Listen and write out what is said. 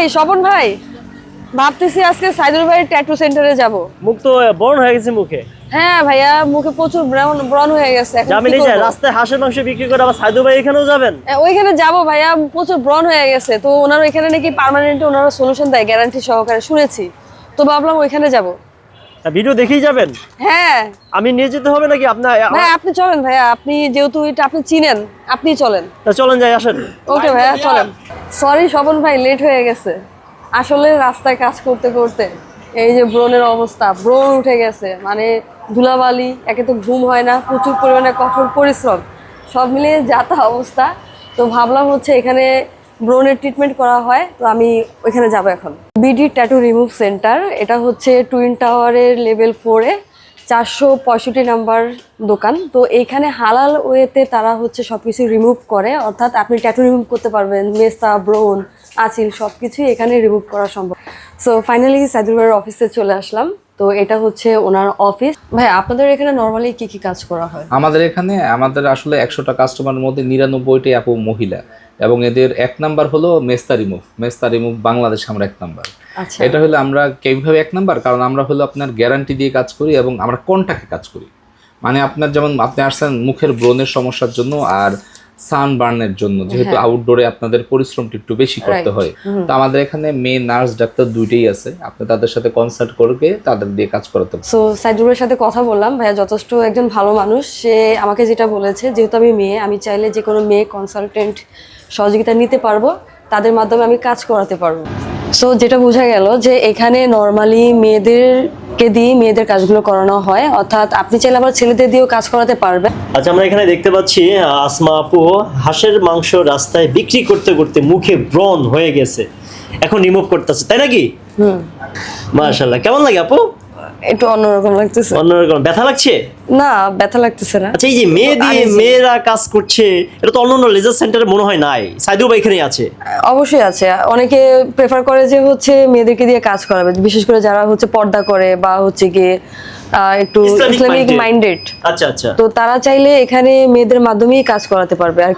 এই স্বপন ভাই ভাবতেছি আজকে সাইদুল ভাইয়ের ট্যাটু সেন্টারে যাব। মুখ তো হয়ে গেছে মুখে। হ্যাঁ ভাইয়া মুখে প্রচুর ব্রাউন ব্রন হয়ে গেছে এখন যাবেন কি এই যে রাস্তায় হাঁসের মাংস বিক্রি করে আবার সাইদু ভাই এখানেও যাবেন? হ্যাঁ, ওইখানে যাব ভাইয়া প্রচুর ব্রন হয়ে গেছে। তো ওনারা এখানে নাকি পার্মানেন্ট ওনারা সলিউশন দেয় গ্যারান্টি সহকারে শুনেছি। তো ভাবলাম ওইখানে যাব। ভিডিও দেখেই যাবেন? হ্যাঁ। আমি নিয়ে যেতে হবে নাকি আপনার ভাই আপনি চলেন ভাইয়া আপনি যেহেতু এটা আপনি চিনেন আপনি চলেন। তা চলেন যাই আসেন। ওকে ভাইয়া চলেন। সরি স্বপন ভাই লেট হয়ে গেছে। আসলে রাস্তায় কাজ করতে করতে এই যে ব্রণের অবস্থা, ব্রণ উঠে গেছে। মানে ধুলাবালি, একে তো ঘুম হয় না, প্রচুর পরিমাণে কঠোর পরিশ্রম। সব মিলিয়ে যাতা অবস্থা। তো ভাবলাম হচ্ছে এখানে ব্রণের ট্রিটমেন্ট করা হয়, তো আমি ওইখানে যাব এখন। বিডি ট্যাটু রিমুভ সেন্টার এটা হচ্ছে টুইন টাওয়ারের লেভেল ফোরে চারশো পঁয়ষট্টি নাম্বার দোকান। তো এইখানে হালাল ওয়েতে তারা হচ্ছে সব কিছু রিমুভ করে, অর্থাৎ আপনি ট্যাটু রিমুভ করতে পারবেন, মেস্তা ব্রোন আচিল সব কিছুই এখানে রিমুভ করা সম্ভব। সো ফাইনালি সাইদুল অফিসে চলে আসলাম। তো এটা হচ্ছে ওনার অফিস। ভাই আপনাদের এখানে নর্মালি কি কি কাজ করা হয়? আমাদের এখানে আমাদের আসলে একশোটা কাস্টমারের মধ্যে নিরানব্বইটি আপু মহিলা এবং এদের এক নাম্বার হলো মেস্তা রিমুভ মেস্তা রিমুভ বাংলাদেশে আমরা এক নাম্বার আচ্ছা। এটা হলো আমরা কীভাবে এক নাম্বার কারণ আমরা হলো আপনার গ্যারান্টি দিয়ে কাজ করি এবং আমরা কন্টাকে কাজ করি। মানে আপনার যেমন আপনি আসছেন মুখের ব্রণের সমস্যার জন্য আর সানবার্নের জন্য যেহেতু আউটডোরে আপনাদের পরিশ্রমটা একটু বেশি করতে হ্যাঁ। হয় তো আমাদের এখানে মেয়ে নার্স ডাক্তার দুইটাই আছে। আপনি তাদের সাথে কনসাল্ট করবে তাদের দিয়ে কাজ করাতে। সো সাইদুরের সাথে কথা বললাম। ভাইয়া যথেষ্ট একজন ভালো মানুষ। সে আমাকে যেটা বলেছে যেহেতু আমি মেয়ে আমি চাইলে যে কোনো মেয়ে কনসালটেন্ট সহযোগিতা নিতে পারব। তাদের মাধ্যমে আমি কাজ করাতে পারব। সো যেটা বোঝা গেল যে এখানে নর্মালি মেয়েদেরকে দিয়ে মেয়েদের কাজগুলো করানো হয় অর্থাৎ আপনি চাইলে আবার ছেলেদের দিয়েও কাজ করাতে পারবেন। আচ্ছা আমরা এখানে দেখতে পাচ্ছি আসমা আপু হাঁসের মাংস রাস্তায় বিক্রি করতে করতে মুখে ব্রণ হয়ে গেছে। এখন রিমুভ করতেছে তাই নাকি? হুম। মাশাআল্লাহ কেমন লাগে আপু? একটু অন্যরকম লাগতেছে। অন্যরকম। ব্যথা লাগছে? না ব্যথা লাগতেছে না। আচ্ছা এই যে মেয়ে দিয়ে মেয়েরা কাজ করছে এটা তো অন্য অন্য লেজার সেন্টারে মনে হয় নাই। সাইদু ভাই এখানেই আছে। অবশ্যই আছে। অনেকে প্রেফার করে যে হচ্ছে মেয়েদেরকে দিয়ে কাজ করাবে বিশেষ করে যারা হচ্ছে পর্দা করে বা হচ্ছে গিয়ে একটু ইসলামিক মাইন্ডেড আচ্ছা আচ্ছা। তো তারা চাইলে এখানে মেয়েদের মাধ্যমেই কাজ করাতে পারবে। আর